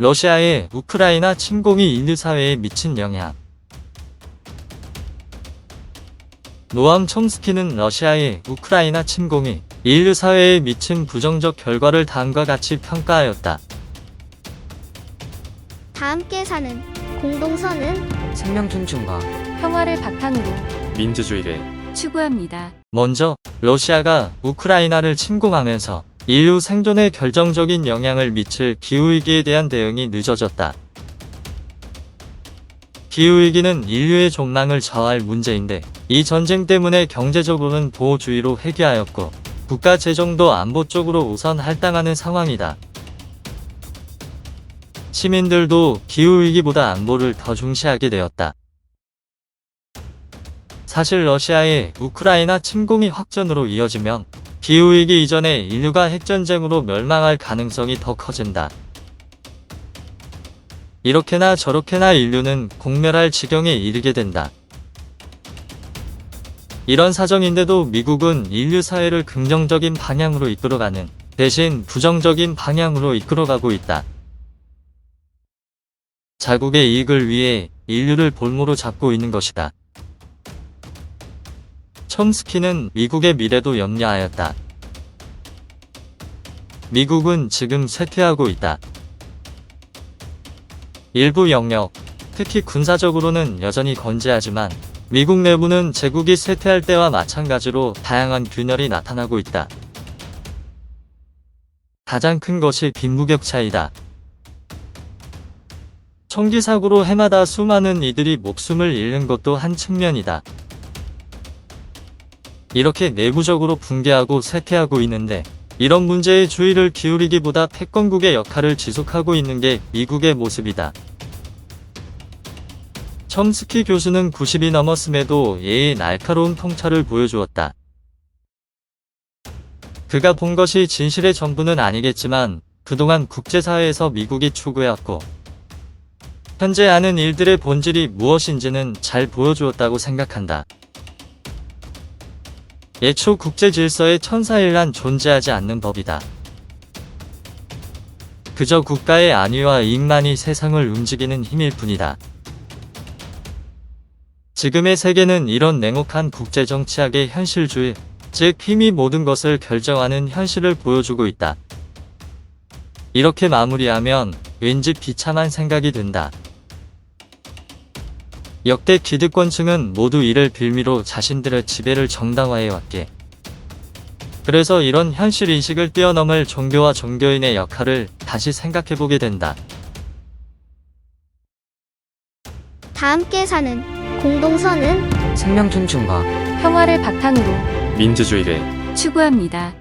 러시아의 우크라이나 침공이 인류 사회에 미친 영향. 노암 촘스키는 러시아의 우크라이나 침공이 인류 사회에 미친 부정적 결과를 다음과 같이 평가하였다. 다 함께 사는 공동선은 생명 존중과 평화를 바탕으로 민주주의를 추구합니다. 먼저 러시아가 우크라이나를 침공하면서 인류 생존에 결정적인 영향을 미칠 기후위기에 대한 대응이 늦어졌다. 기후위기는 인류의 존망을 저할 문제인데 이 전쟁 때문에 경제적으로는 보호주의로 회귀하였고 국가 재정도 안보 쪽으로 우선 할당하는 상황이다. 시민들도 기후위기보다 안보를 더 중시하게 되었다. 사실 러시아의 우크라이나 침공이 확전으로 이어지면 기후위기 이전에 인류가 핵전쟁으로 멸망할 가능성이 더 커진다. 이렇게나 저렇게나 인류는 공멸할 지경에 이르게 된다. 이런 사정인데도 미국은 인류 사회를 긍정적인 방향으로 이끌어가는 대신 부정적인 방향으로 이끌어가고 있다. 자국의 이익을 위해 인류를 볼모로 잡고 있는 것이다. 촘스키는 미국의 미래도 염려하였다. 미국은 지금 쇠퇴하고 있다. 일부 영역, 특히 군사적으로는 여전히 건재하지만 미국 내부는 제국이 쇠퇴할 때와 마찬가지로 다양한 균열이 나타나고 있다. 가장 큰 것이 빈부격차이다. 총기 사고로 해마다 수많은 이들이 목숨을 잃는 것도 한 측면이다. 이렇게 내부적으로 붕괴하고 쇠퇴하고 있는데 이런 문제에 주의를 기울이기보다 패권국의 역할을 지속하고 있는 게 미국의 모습이다. 첨스키 교수는 90이 넘었음에도 예의 날카로운 통찰을 보여주었다. 그가 본 것이 진실의 전부는 아니겠지만 그동안 국제사회에서 미국이 추구해왔고 현재 하는 일들의 본질이 무엇인지는 잘 보여주었다고 생각한다. 예초 국제 질서에 천사일란 존재하지 않는 법이다. 그저 국가의 안위와 이익만이 세상을 움직이는 힘일 뿐이다. 지금의 세계는 이런 냉혹한 국제정치학의 현실주의, 즉 힘이 모든 것을 결정하는 현실을 보여주고 있다. 이렇게 마무리하면 왠지 비참한 생각이 든다. 역대 기득권층은 모두 이를 빌미로 자신들의 지배를 정당화해 왔기에 그래서 이런 현실 인식을 뛰어넘을 종교와 종교인의 역할을 다시 생각해보게 된다. 다 함께 사는 공동선은 생명 존중과 평화를 바탕으로 민주주의를 추구합니다.